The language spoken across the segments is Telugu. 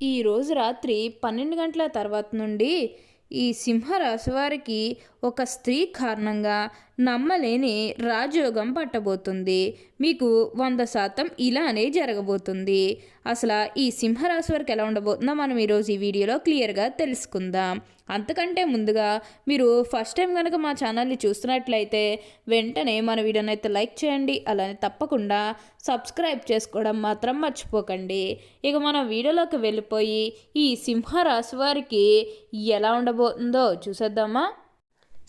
ఈరోజు రాత్రి పన్నెండు గంటల తర్వాత నుండి ఈ సింహరాశి వారికి ఒక స్త్రీ కారణంగా నమ్మలేని రాజయోగం పట్టబోతుంది. మీకు వంద శాతం ఇలానే జరగబోతుంది. అసలు ఈ సింహరాశి వారికి ఎలా ఉండబోతుందో మనం ఈరోజు ఈ వీడియోలో క్లియర్గా తెలుసుకుందాం. అంతకంటే ముందుగా మీరు ఫస్ట్ టైం కనుక మా ఛానల్ని చూస్తున్నట్లయితే వెంటనే మన వీడియోని అయితే లైక్ చేయండి. అలానే తప్పకుండా సబ్స్క్రైబ్ చేసుకోవడం మాత్రం మర్చిపోకండి. ఇక మనం వీడియోలోకి వెళ్ళిపోయి ఈ సింహరాశి వారికి ఎలా ఉండబోతుందో చూసేద్దామా?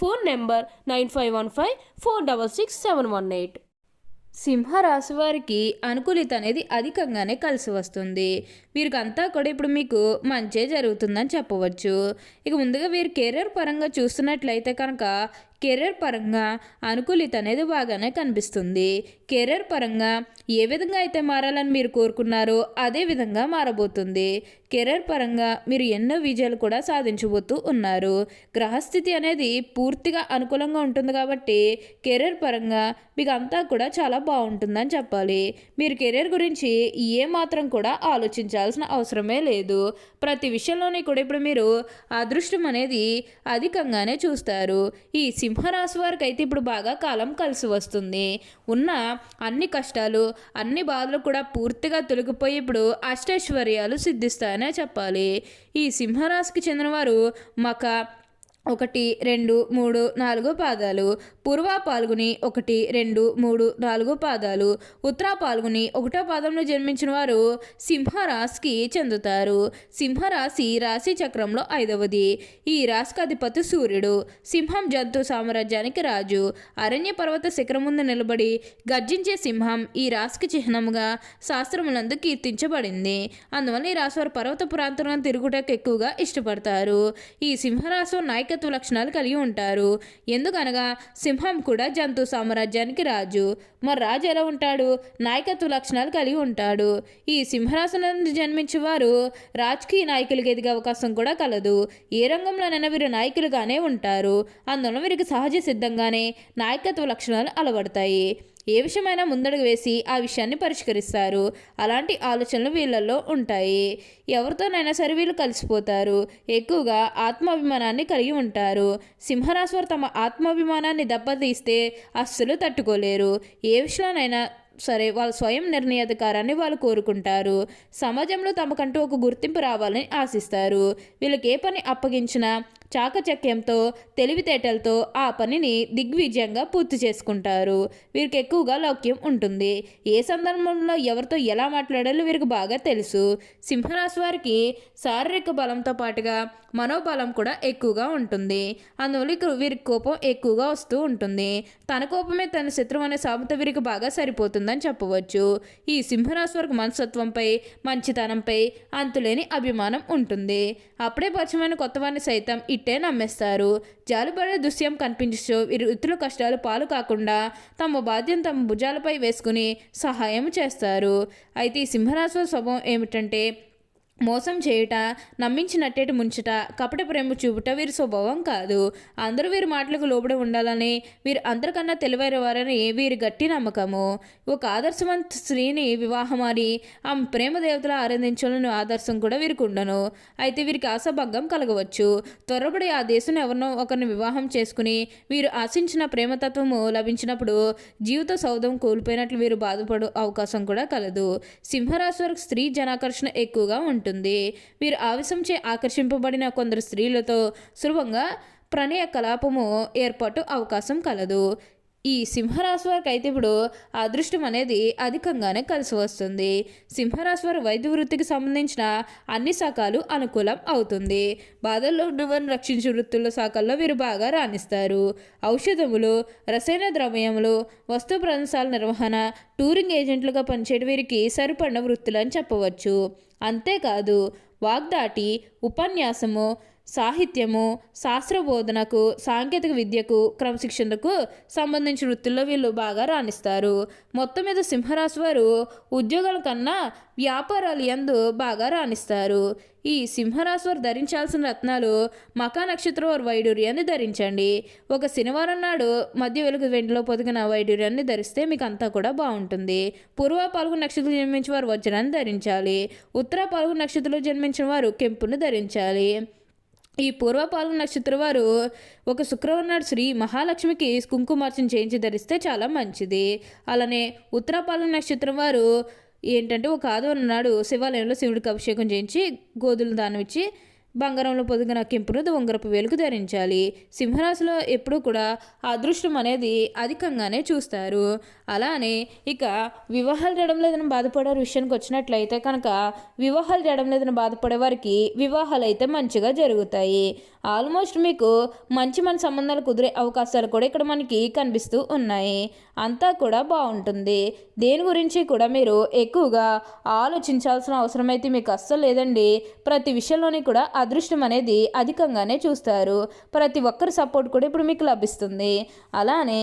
Phone number nine five one five four double six seven one eight. సింహరాశి వారికి అనుకూలిత అనేది అధికంగానే కలిసి వస్తుంది. వీరికంతా కూడా ఇప్పుడు మీకు మంచే జరుగుతుందని చెప్పవచ్చు. ఇక ముందుగా వీరు కెరీర్ పరంగా చూస్తున్నట్లయితే కనుక కెరీర్ పరంగా అనుకూలిత అనేది బాగానే కనిపిస్తుంది. కెరీర్ పరంగా ఏ విధంగా అయితే మారాలని మీరు కోరుకున్నారో అదే విధంగా మారబోతుంది. కెరీర్ పరంగా మీరు ఎన్నో విజయాలు కూడా సాధించబోతూ ఉన్నారు. గ్రహస్థితి అనేది పూర్తిగా అనుకూలంగా ఉంటుంది కాబట్టి కెరీర్ పరంగా మీకు అంతా కూడా చాలా బాగుంటుందని చెప్పాలి. మీరు కెరీర్ గురించి ఏ మాత్రం కూడా ఆలోచించాల్సిన అవసరమే లేదు. ప్రతి విషయంలోనే కూడా ఇప్పుడు మీరు అదృష్టం అనేది అధికంగానే చూస్తారు. ఈ సింహరాశి వారికి అయితే ఇప్పుడు బాగా కాలం కలిసి వస్తుంది. ఉన్న అన్ని కష్టాలు అన్ని బాధలు కూడా పూర్తిగా తొలగిపోయి ఇప్పుడు అష్టైశ్వర్యాలు సిద్ధిస్తాయనే చెప్పాలి. ఈ సింహరాశికి చెందినవారు మక ఒకటి రెండు మూడు నాలుగు పాదాలు. పూర్వ పాల్గొని ఒకటి రెండు మూడు నాలుగు పాదాలు. ఉత్తర పాల్గొని ఒకటో పాదంలో జన్మించిన వారు సింహరాశికి చెందుతారు. సింహరాశి రాశి చక్రంలో ఐదవది. ఈ రాశికి అధిపతి సూర్యుడు. సింహం జంతు సామ్రాజ్యానికి రాజు. అరణ్య పర్వత శిఖరం ముందు నిలబడి గర్జించే సింహం ఈ రాశికి చిహ్నముగా శాస్త్రములందు కీర్తించబడింది. అందువల్ల ఈ రాశి వారు పర్వత ప్రాంతంలో తిరుగుటకు ఎక్కువగా ఇష్టపడతారు. ఈ సింహరాశి నాయకత్వ లక్షణాలు కలిగి ఉంటారు. ఎందుకనగా సింహం కూడా జంతు సామ్రాజ్యానికి రాజు. మరి రాజు ఎలా ఉంటాడు? నాయకత్వ లక్షణాలు కలిగి ఉంటాడు. ఈ సింహరాశి నుండి జన్మించే వారు రాజకీయ నాయకులకి ఎదిగే అవకాశం కూడా కలదు. ఏ రంగంలోనైనా వీరు నాయకులుగానే ఉంటారు. అందువలన వీరికి సహజ సిద్ధంగానే నాయకత్వ లక్షణాలు అలవడతాయి. ఏ విషయమైనా ముందడుగు వేసి ఆ విషయాన్ని పరిష్కరిస్తారు. అలాంటి ఆలోచనలు వీళ్ళల్లో ఉంటాయి. ఎవరితోనైనా సరే వీళ్ళు కలిసిపోతారు. ఎక్కువగా ఆత్మాభిమానాన్ని కలిగి ఉంటారు. సింహరాశి వారు తమ ఆత్మాభిమానాన్ని దెబ్బతీస్తే అస్సలు తట్టుకోలేరు. ఏ విషయంలోనైనా సరే వాళ్ళ స్వయం నిర్ణయాధికారాన్ని వాళ్ళు కోరుకుంటారు. సమాజంలో తమకంటూ ఒక గుర్తింపు రావాలని ఆశిస్తారు. వీళ్ళకి ఏ పని అప్పగించినా చాకచక్యంతో తెలివితేటలతో ఆ పనిని దిగ్విజయంగా పూర్తి చేసుకుంటారు. వీరికి ఎక్కువగా లౌక్యం ఉంటుంది. ఏ సందర్భంలో ఎవరితో ఎలా మాట్లాడాలో వీరికి బాగా తెలుసు. సింహరాశి వారికి శారీరక బలంతో పాటుగా మనోబలం కూడా ఎక్కువగా ఉంటుంది. అందువల్ల ఇక వీరికి కోపం ఎక్కువగా వస్తూ ఉంటుంది. తన కోపమే తన శత్రువు అనే సామెత వీరికి బాగా సరిపోతుందని చెప్పవచ్చు. ఈ సింహరాశి వారికి మనస్తత్వంపై మంచితనంపై అంతులేని అభిమానం ఉంటుంది. అప్పుడే పరిచయమైన కొత్త వారిని సైతం ఇట్టే నమ్మేస్తారు. జాలుబడే దృశ్యం కనిపించు వీరు ఇతరుల కష్టాలు పాలు కాకుండా తమ బాధ్యం తమ భుజాలపై వేసుకుని సహాయం చేస్తారు. అయితే ఈ సింహరాశుల స్వభావం ఏమిటంటే మోసం చేయుట నమ్మించినట్టేటి ముంచుట కపట ప్రేమ చూపుట వీరి స్వభావం కాదు. అందరూ వీరి మాటలకు లోబడి ఉండాలని వీరు అందరికన్నా తెలివైన వారని వీరి గట్టి నమ్మకము. ఒక ఆదర్శవంత స్త్రీని వివాహమారి ఆమె ప్రేమ దేవతలు ఆరాధించాలని ఆదర్శం కూడా వీరికి ఉండను. అయితే వీరికి ఆశాభంగం కలగవచ్చు. త్వరపడి ఆ దేశం ఎవరినో ఒకరిని వివాహం చేసుకుని వీరు ఆశించిన ప్రేమతత్వము లభించినప్పుడు జీవిత సౌధం కోల్పోయినట్లు వీరు బాధపడు అవకాశం కూడా కలదు. సింహరాశి వారికి స్త్రీ జనాకర్షణ ఎక్కువగా ఉంటుంది. ఉంటుంది. వీరు ఆవేశంచే ఆకర్షింపబడిన కొందరు స్త్రీలతో సులభంగా ప్రణయ కలాపము ఏర్పాటు అవకాశం కలదు. ఈ సింహరాశి వారికి అయితే ఇప్పుడు అదృష్టం అనేది అధికంగానే కలిసి వస్తుంది. సింహరాశి వారి వైద్య వృత్తికి సంబంధించిన అన్ని శాఖలు అనుకూలం అవుతుంది. బాధల్లో ఉన్నవారిని రక్షించే వృత్తుల శాఖల్లో వీరు బాగా రాణిస్తారు. ఔషధములు రసాయన ద్రవ్యములు వస్తు ప్రదేశాల నిర్వహణ టూరింగ్ ఏజెంట్లుగా పనిచేయడం వీరికి సరిపడిన వృత్తులు అని చెప్పవచ్చు. అంతేకాదు వాగ్దాటి ఉపన్యాసము సాహిత్యము శాస్త్రబోధనకు సాంకేతిక విద్యకు క్రమశిక్షణకు సంబంధించిన వృత్తుల్లో వీళ్ళు బాగా రాణిస్తారు. మొత్తం మీద సింహరాశి వారు ఉద్యోగాల కన్నా వ్యాపారాలు యందు బాగా రాణిస్తారు. ఈ సింహరాశి వారు ధరించాల్సిన రత్నాలు మకా నక్షత్రం వారు వైడూర్యాన్ని ధరించండి. ఒక శనివారం నాడు మధ్య వెలుగు వెండిలో పొదిగిన వైడూర్యాన్ని ధరిస్తే మీకు అంతా కూడా బాగుంటుంది. పూర్వ పాల్గొన నక్షత్రం జన్మించిన వారు వజ్రాన్ని ధరించాలి. ఉత్తర పాల్గొన నక్షత్రంలో జన్మించిన వారు కెంపును ధరించాలి. ఈ పూర్వపాలన నక్షత్రం వారు ఒక శుక్రవారం నాడు శ్రీ మహాలక్ష్మికి కుంకుమార్చన చేయించి ధరిస్తే చాలా మంచిది. అలానే ఉత్తరపాలన నక్షత్రం వారు ఏంటంటే ఒక ఆదివారం నాడు శివాలయంలో శివుడికి అభిషేకం చేయించి గోధులు దానం ఇచ్చి బంగారంలో పొదిగిన కెంపును ఉంగరపు వేలుకు ధరించాలి. సింహరాశిలో ఎప్పుడూ కూడా అదృష్టం అనేది అధికంగానే చూస్తారు. అలానే ఇక వివాహాలు చేయడం లేదని బాధపడే విషయానికి వచ్చినట్లయితే కనుక వివాహాలు చేయడం లేదని బాధపడే వారికి వివాహాలు అయితే మంచిగా జరుగుతాయి. ఆల్మోస్ట్ మీకు మంచి మన సంబంధాలు కుదిరే అవకాశాలు కూడా ఇక్కడ మనకి కనిపిస్తూ ఉన్నాయి. అంతా కూడా బాగుంటుంది. దేని గురించి కూడా మీరు ఎక్కువగా ఆలోచించాల్సిన అవసరం అయితే మీకు అస్సలు లేదండి. ప్రతి విషయంలోని కూడా అదృష్టం అనేది అధికంగానే చూస్తారు. ప్రతి ఒక్కరి సపోర్ట్ కూడా ఇప్పుడు మీకు లభిస్తుంది. అలానే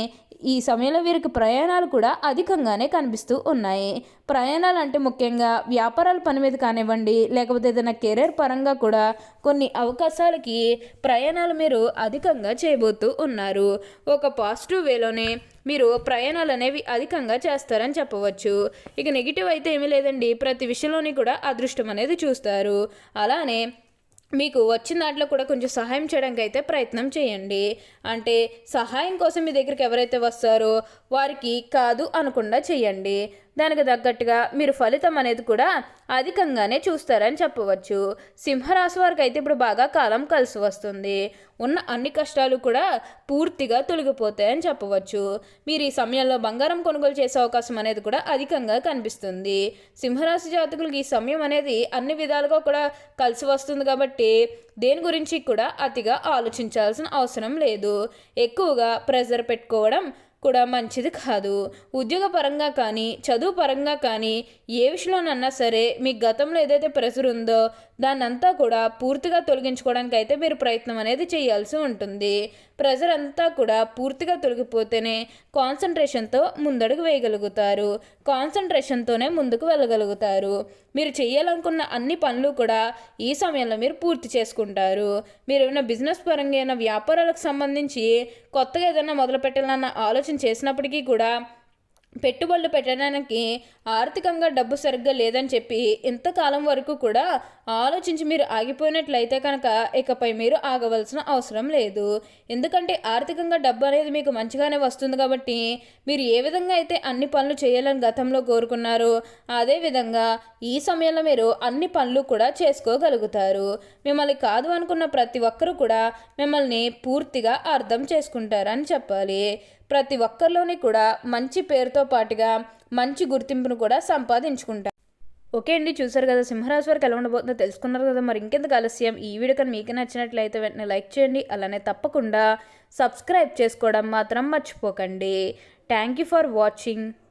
ఈ సమయంలో వీరికి ప్రయాణాలు కూడా అధికంగానే కనిపిస్తూ ఉన్నాయి. ప్రయాణాలు అంటే ముఖ్యంగా వ్యాపారాల పని మీద కానివ్వండి లేకపోతే ఏదైనా కెరీర్ పరంగా కూడా కొన్ని అవకాశాలకి ప్రయాణాలు మీరు అధికంగా చేయబోతూ ఉన్నారు. ఒక పాజిటివ్ వేలోనే మీరు ప్రయాణాలు అనేవి అధికంగా చేస్తారని చెప్పవచ్చు. ఇక నెగిటివ్ అయితే ఏమీ లేదండి. ప్రతి విషయంలోని కూడా అదృష్టం అనేది చూస్తారు. అలానే మీకు వచ్చిన దాంట్లో కూడా కొంచెం సహాయం చేయడానికి అయితే ప్రయత్నం చేయండి. అంటే సహాయం కోసం మీ దగ్గరికి ఎవరైతే వస్తారో వారికి కాదు అనకుండా చేయండి. దానికి తగ్గట్టుగా మీరు ఫలితం అనేది కూడా అధికంగానే చూస్తారని చెప్పవచ్చు. సింహరాశి వారికి అయితే ఇప్పుడు బాగా కాలం కలిసి వస్తుంది. ఉన్న అన్ని కష్టాలు కూడా పూర్తిగా తొలగిపోతాయని చెప్పవచ్చు. మీరు ఈ సమయంలో బంగారం కొనుగోలు చేసే అవకాశం అనేది కూడా అధికంగా కనిపిస్తుంది. సింహరాశి జాతకులకు ఈ సమయం అనేది అన్ని విధాలుగా కూడా కలిసి వస్తుంది కాబట్టి దేని గురించి కూడా అతిగా ఆలోచించాల్సిన అవసరం లేదు. ఎక్కువగా ప్రెజర్ పెట్టుకోవడం కూడా మంచిది కాదు. ఉద్యోగ పరంగా కానీ చదువు పరంగా కానీ ఏ విషయంలోనన్నా సరే మీ గతంలో ఏదైతే ప్రెషర్ ఉందో దాన్నంతా కూడా పూర్తిగా తొలగించుకోవడానికి అయితే మీరు ప్రయత్నం అనేది చేయాల్సి ఉంటుంది. ప్రెషర్ అంతా కూడా పూర్తిగా తొలగిపోతేనే కాన్సన్ట్రేషన్తో ముందడుగు వేయగలుగుతారు. కాన్సన్ట్రేషన్తోనే ముందుకు వెళ్ళగలుగుతారు. మీరు చేయాలనుకున్న అన్ని పనులు కూడా ఈ సమయంలో మీరు పూర్తి చేసుకుంటారు. మీరు ఏమైనా బిజినెస్ పరంగా ఏమైనా వ్యాపారాలకు సంబంధించి కొత్తగా ఏదైనా మొదలు పెట్టాలన్న ఆలోచన చేసినప్పటికీ కూడా పెట్టుబడులు పెట్టడానికి ఆర్థికంగా డబ్బు సరిగ్గా లేదని చెప్పి ఇంతకాలం వరకు కూడా ఆలోచించి మీరు ఆగిపోయినట్లయితే కనుక ఇకపై మీరు ఆగవలసిన అవసరం లేదు. ఎందుకంటే ఆర్థికంగా డబ్బు అనేది మీకు మంచిగానే వస్తుంది కాబట్టి మీరు ఏ విధంగా అయితే అన్ని పనులు చేయాలని గతంలో కోరుకున్నారో అదేవిధంగా ఈ సమయంలో మీరు అన్ని పనులు కూడా చేసుకోగలుగుతారు. మిమ్మల్ని కాదు అనుకున్న ప్రతి ఒక్కరూ కూడా మిమ్మల్ని పూర్తిగా అర్థం చేసుకుంటారని చెప్పాలి. ప్రతి ఒక్కరిలోని కూడా మంచి పేరుతో పాటుగా మంచి గుర్తింపును కూడా సంపాదించుకుంటారు. ఓకే అండి చూసారు కదా సింహరాశి వారికి ఎలా ఉండబోతుందో తెలుసుకున్నారు కదా మరి ఇంకెందుకు ఆలస్యం? ఈ వీడియో కానీ మీకు నచ్చినట్లయితే వెంటనే లైక్ చేయండి అలానే తప్పకుండా సబ్స్క్రైబ్ చేసుకోవడం మాత్రం మర్చిపోకండి. Thank you for watching.